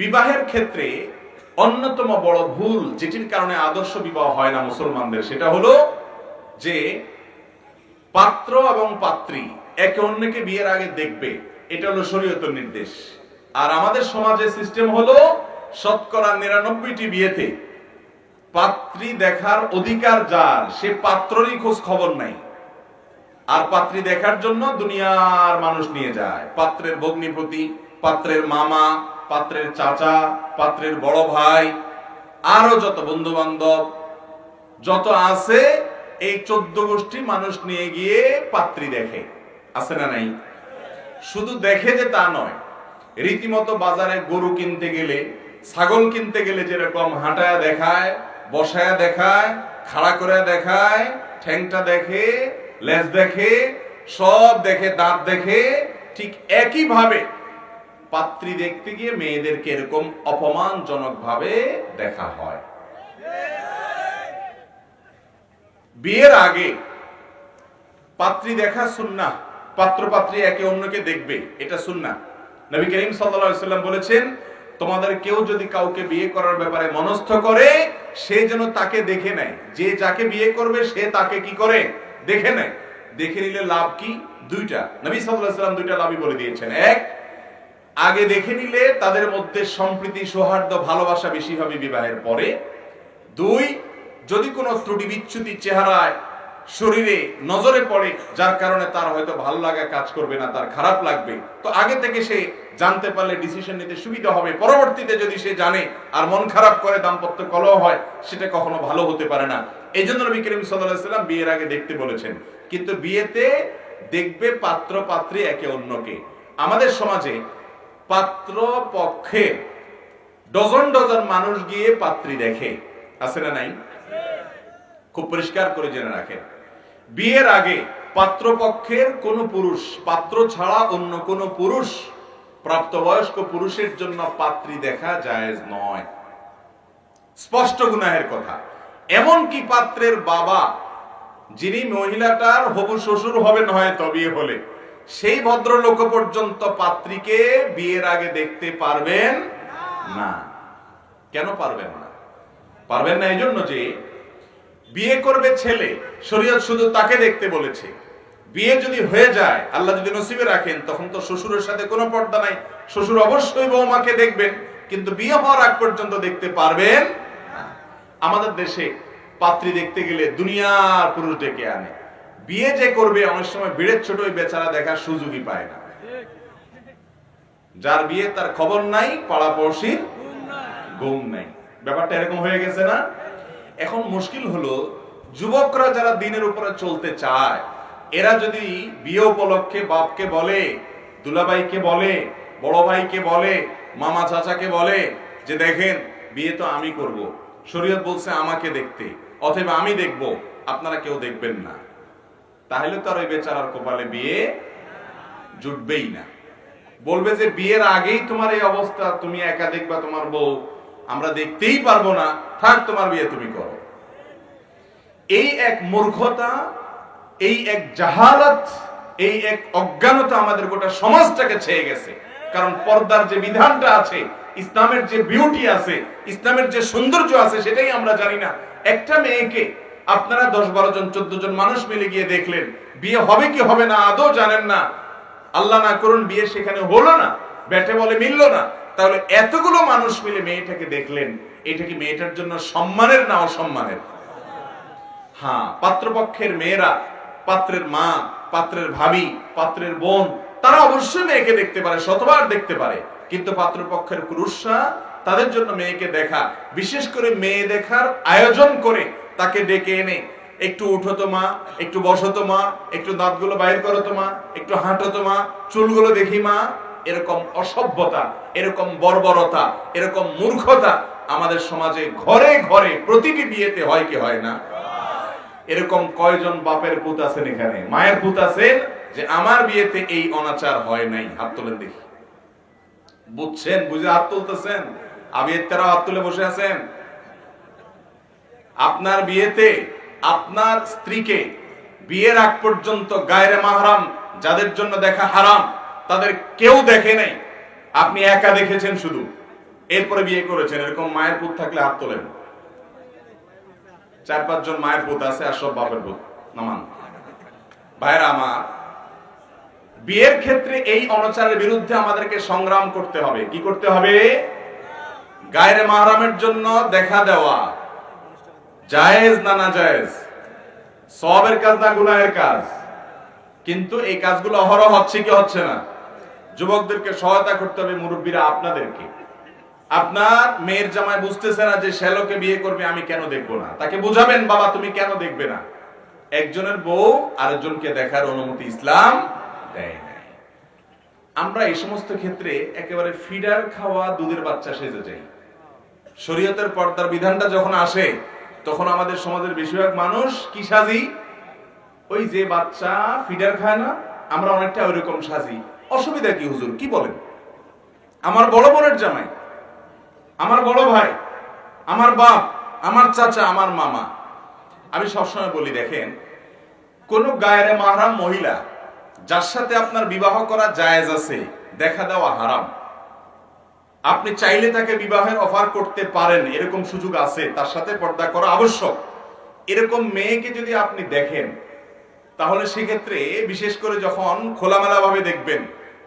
বিবাহের ক্ষেত্রে অন্যতম বড় ভুল যেটির কারণে আদর্শ বিবাহ হয় না মুসলমানদের, সেটা হলো যে পাত্র এবং পাত্রী একে অন্যকে বিয়ের আগে দেখবে। এটা হলো শরীয়তের নির্দেশ। আর আমাদের সমাজে সিস্টেম হলো শতকরা নিরানব্বইটি বিয়েতে পাত্রী দেখার অধিকার যার, সে পাত্ররই খোঁজ খবর নাই। আর পাত্রী দেখার জন্য দুনিয়ার মানুষ নিয়ে যায়। পাত্রের ভগ্নিপতি, পাত্রের মামা পাত্রের চাচা, পাত্রের বড় ভাই, আরও যত বন্ধু বান্ধব যত আছে, এই চোদ্দ গোষ্ঠী মানুষ নিয়ে গিয়ে পাত্রী দেখে। আছে না নাই? শুধু দেখে যে তা নয়, রীতিমতো বাজারে গরু কিনতে গেলে, ছাগল কিনতে গেলে যেরকম হাঁটায় দেখায়, বসায় দেখায়, খাড়া করে দেখায়, ঠ্যাংটা দেখে, লেজ দেখে, সব দেখে, দাঁত দেখে, ঠিক একই ভাবে পাত্রী দেখতে গিয়ে মেয়েদেরকে এরকম অপমানজনক ভাবে দেখা হয়। বিয়ের আগে পাত্রী দেখা সুন্না পাত্র পাত্রী একে অন্যকে দেখবে, এটা সুন্না নবী করিম সাল্লাম বলেছেন, তোমাদের কেউ যদি কাউকে বিয়ে করার ব্যাপারে মনস্থ করে, সে যেন তাকে দেখে নেয়। যে যাকে বিয়ে করবে, সে তাকে কি করে? দেখে নেয়। দেখে নিলে লাভ কি? দুইটা। নবী আলাইহি সাল্লাম দুইটা লাভই বলে দিয়েছেন। এক আগে দেখে নিলে তাদের মধ্যে সম্প্রীতি, সৌহার্দ্য, ভালোবাসা বেশি হবে বিবাহের পরে। দুই, যদি কোনো ত্রুটি বিচ্যুতি চেহারায়, শরীরে নজরে পড়ে, যার কারণে তার হয়তো ভালো লাগা কাজ করবে না, তার খারাপ লাগবে, তো আগে থেকে সে জানতে পারলে ডিসিশন নিতে সুবিধা হবে। পরবর্তীতে যদি সে জানে আর মন খারাপ করে, দাম্পত্য কলহ হয়, সেটা কখনো ভালো হতে পারে না। এই জন্য নবী করিম বিয়ের আগে দেখতে বলেছেন, কিন্তু বিয়েতে দেখবে পাত্র পাত্রী একে অন্যকে। আমাদের সমাজে পাত্র পক্ষে ডজন ডজন মানুষ গিয়ে পাত্রী দেখে। আছে না নাই? খুব পরিষ্কার করে জেনে রাখেন। বিয়ের আগে পাত্রপক্ষের কোন পুরুষ, পাত্র ছাড়া অন্য কোন পুরুষ, প্রাপ্তবয়স্ক পুরুষের জন্য পাত্রী দেখা জায়েজ নয়। স্পষ্ট গুনাহের কথা। এমন কি পাত্রের বাবা, যিনি মহিলাটার হবু শ্বশুর হবেন হয়তো বিয়ে হলে সেই ভদ্রলোক পর্যন্ত পাত্রীকে বিয়ের আগে দেখতে পারবেন না। কেন পারবেন না? পারবেন না এই জন্য যে বিয়ে করবে ছেলে, শরীয়ত শুধু তাকে দেখতে বলেছে। বিয়ে যদি হয়ে যায়, আল্লাহ যদি নসিবে রাখেন, তখন তো শ্বশুরের সাথে কোনো পর্দা নাই। শ্বশুর অবশ্যই বৌমাকে দেখবেন, কিন্তু বিয়ে হওয়ার আগ পর্যন্ত দেখতে পারবেন আমাদের দেশে পাত্রী দেখতে গেলে দুনিয়ার পুরুষ ডেকে আনে। বিয়ে যে করবে, অনেক সময় বিড়ের ছোট বেচারা দেখার সুযোগই পায় না। যার বিয়ে তার খবর নাই, পাড়া পড়শির ঘুম নাই। ব্যাপারটা এরকম হয়ে গেছে না? এখন মুশকিল হলো, যুবকরা যারা দিনের উপরে চলতে চায়, এরা যদি বিয়ে উপলক্ষে বাপকে বলে, দুলাভাইকে বলে, বড় ভাইকে বলে, মামা চাচাকে বলে যে দেখেন, বিয়ে তো আমি করব। শরীয়ত বলছে আমাকে দেখতে, অথবা আমি দেখব, আপনারা কেউ দেখবেন না। তাহলে তো আর ওই বেচারার কপালে বিয়ে জুটবেই না। বলবে যে বিয়ের আগেই তোমার এই অবস্থা, তুমি একা দেখবা তোমার বউ, আমরা দেখতেই পারব না। থাক, তোমার বিয়ে তুমি করো। এই এক মূর্খতা, এই এক জাহালাত, এই এক অজ্ঞানতা আমাদের গোটা সমাজটাকে ছেয়ে গেছে। কারণ পর্দার যে বিধানটা আছে, ইসলামের যে বিউটি আছে, ইসলামের যে সৌন্দর্য আছে, সেটাই আমরা জানি না। একটা মেয়েকে আপনারা দশ বারো জন, চোদ্দ জন মানুষ মিলে গিয়ে দেখলেন, বিয়ে হবে কি হবে না, আদৌ জানেন না। আল্লাহ না করুন, বিয়ে সেখানে হলো না, ব্যাটে বলে মিললো না। তাহলে এতগুলো মানুষ মিলে মেয়েটাকে দেখলেন, এটা কি মেয়েটার জন্য সম্মানের না অসম্মানের? হ্যাঁ পাত্রপক্ষের মেয়েরা, পাত্রের মা, পাত্রের ভাবি, পাত্রের বোন, তারা অবশ্যই মেয়েকে দেখতে পারে, শতবার দেখতে পারে। কিন্তু পাত্রপক্ষের পুরুষরা তাদের জন্য মেয়েকে দেখা, বিশেষ করে মেয়ে দেখার আয়োজন করে তাকে ডেকে এনে, একটু উঠো তো মা, একটু বসো তো মা, একটু দাঁতগুলো বাইর করো তো মা, একটু হাঁটো তো মা, চুলগুলো দেখি মা। এরকম অসভ্যতা, এরকম বর্বরতা, এরকম মূর্খতা আমাদের সমাজে ঘরে ঘরে, প্রতিটি বিয়েতে হয় কি হয় না? এরকম কয়জন বাপের পুত আছেন এখানে? মায়ের পুত আছেন যে আমার বিয়েতে এই অনাচার হয় নাই। হাত তোলেন দেখি। বুঝছেন? বুঝে হাত তুলতেছেন? আবিয়ের তারা হাত তুলে বসে আছেন? আপনার বিয়েতে আপনার স্ত্রীকে বিয়ের আগ পর্যন্ত গায়রে মাহারাম, যাদের জন্য দেখা হারাম, তাদের কেউ দেখে নাই। আপনি একা দেখেছেন শুধু। এরপরে বিয়ে করেছেন, এরকম মায়ের পুত থাকলে হাত তোলেন। চার পাঁচজন মায়ের পুত আছে আর সব বাপের পুত। নামান ভাইরা আমার বিয়ের ক্ষেত্রে এই অনাচারের বিরুদ্ধে আমাদেরকে সংগ্রাম করতে হবে। কি করতে হবে? গায়ের মাহরামের জন্য দেখা দেওয়া। জায়েজ না না জায়েজ? সবের কাজ না গুনাহের কাজ। কিন্তু এই কাজগুলো অহরহ হচ্ছে কি হচ্ছে না? যুবকদেরকে সহায়তা করতে হবে মুরব্বীরা আপনাদেরকে। আপনার মেয়ের জামাই বুঝতেছে না যে শ্যালোকে বিয়ে করবে, আমি কেন দেখব না? তাকে বুঝাবেন, বাবা, তুমি কেন দেখবে না? একজনের বউ আরেকজনকে দেখার অনুমতি ইসলাম দেয় নাই। আমরা এই সমস্ত ক্ষেত্রে একেবারে ফিডার খাওয়া দুধের বাচ্চা সেজে যাই। শরীয়তের পর্দার বিধানটা যখন আসে তখন আমাদের সমাজের বেশিরভাগ মানুষ কি সাজি? ওই যে বাচ্চা ফিডার খায় না, আমরা অনেকটা ওইরকম সাজি। অসুবিধা কি হুজুর? কি বলেন? আমার বড় বোনের জামাই, আমার বড় ভাই, আমার বাপ, আমার চাচা, আমার মামা। আমি সবসময় বলি, দেখেন, কোন গায়ের মাহারাম মহিলা, যার সাথে আপনার বিবাহ করা জায়েজ আছে, দেখা দেওয়া হারাম। আপনি চাইলে তাকে বিবাহের অফার করতে পারেন, এরকম সুযোগ আছে, তার সাথে পর্দা করা আবশ্যক। এরকম মেয়েকে যদি আপনি দেখেন, তাহলে সেক্ষেত্রে বিশেষ করে যখন খোলামেলা ভাবে দেখবেন,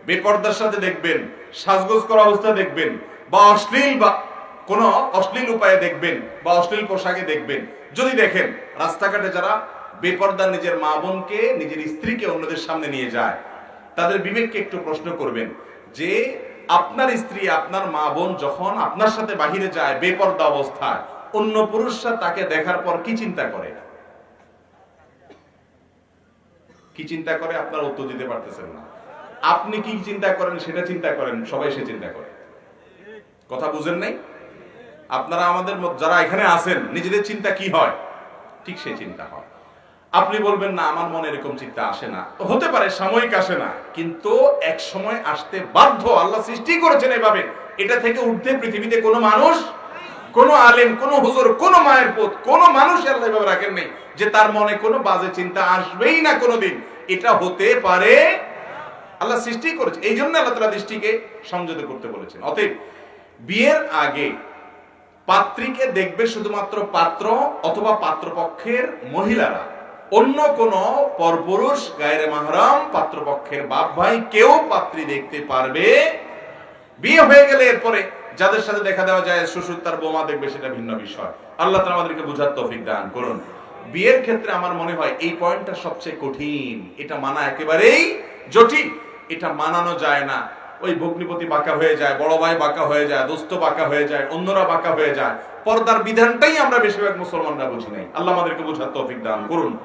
বেপর্দার সাথে দেখবেন, সাজগোজ করা অবস্থা দেখবেন, বা অশ্লীল বা কোনো অশ্লীল উপায়ে দেখবেন, বা অশ্লীল পোশাকে দেখবেন, যদি দেখেন, রাস্তাঘাটে যারা বেপর্দা নিজের মা বোনকে, নিজের স্ত্রীকে অন্যদের সামনে নিয়ে যায়, তাদের বিবেককে একটু প্রশ্ন করবেন যে আপনার স্ত্রী, আপনার মা বোন যখন আপনার সাথে বাহিরে যায়, বেপর্দা অবস্থায়, অন্য পুরুষরা তাকে দেখার পর কি চিন্তা করে? কি চিন্তা করে? আপনার উত্তর দিতে পারতেছেন না। আপনি কি চিন্তা করেন, সেটা চিন্তা করেন, সবাই সে চিন্তা করে। কথা বুঝেন নাই? আপনারা আমাদের যারা এখানে আছেন, নিজেদের চিন্তা কি হয়? ঠিক সেই চিন্তা হয়। আপনি বলবেন, না, আমার মনে এরকম চিন্তা আসে না। হতে পারে, সাময়িক আসে না, কিন্তু এক সময় আসতে বাধ্য আল্লাহ সৃষ্টি করেছেন এভাবে। এটা থেকে উঠতে পৃথিবীতে কোনো মানুষ, কোন আলেম, কোন হুজুর, কোন মায়ের পুত, কোন মানুষ আল্লাহ এভাবে রাখেন নাই যে তার মনে কোনো বাজে চিন্তা আসবেই না কোনোদিন। এটা হতে পারে, আল্লাহ সৃষ্টি করেছে। এই জন্য আল্লাহ তালা দৃষ্টিকে সংযত করতে বলেছেন। অতএব, বিয়ের আগে পাত্রীকে দেখবে শুধুমাত্র পাত্র অথবা পাত্রপক্ষের মহিলারা। অন্য কোন পরপুরুষ গায়ের মাহরাম পাত্রপক্ষের বাপ ভাই কেউ পাত্রী দেখতে পারবে। বিয়ে হয়ে গেলে এরপরে যাদের সাথে দেখা দেওয়া যায়, শ্বশুর তার বোমা দেখবে, সেটা ভিন্ন বিষয়। আল্লাহ তালা আমাদেরকে বুঝার তৌফিক দান করুন। বিয়ের ক্ষেত্রে আমার মনে হয় এই পয়েন্টটা সবচেয়ে কঠিন। এটা মানা একেবারেই জটিল। এটা মানানো যায় না। ওই ভগ্নিপতি বাঁকা হয়ে যায়, বড় ভাই বাঁকা হয়ে যায়, দোস্ত বাঁকা হয়ে যায়, অন্যরা বাঁকা হয়ে যায়। পর্দার বিধানটাই আমরা বেশিরভাগ মুসলমানরা বুঝি নাই। আল্লাহ আমাদেরকে বুঝার তৌফিক দান করুন।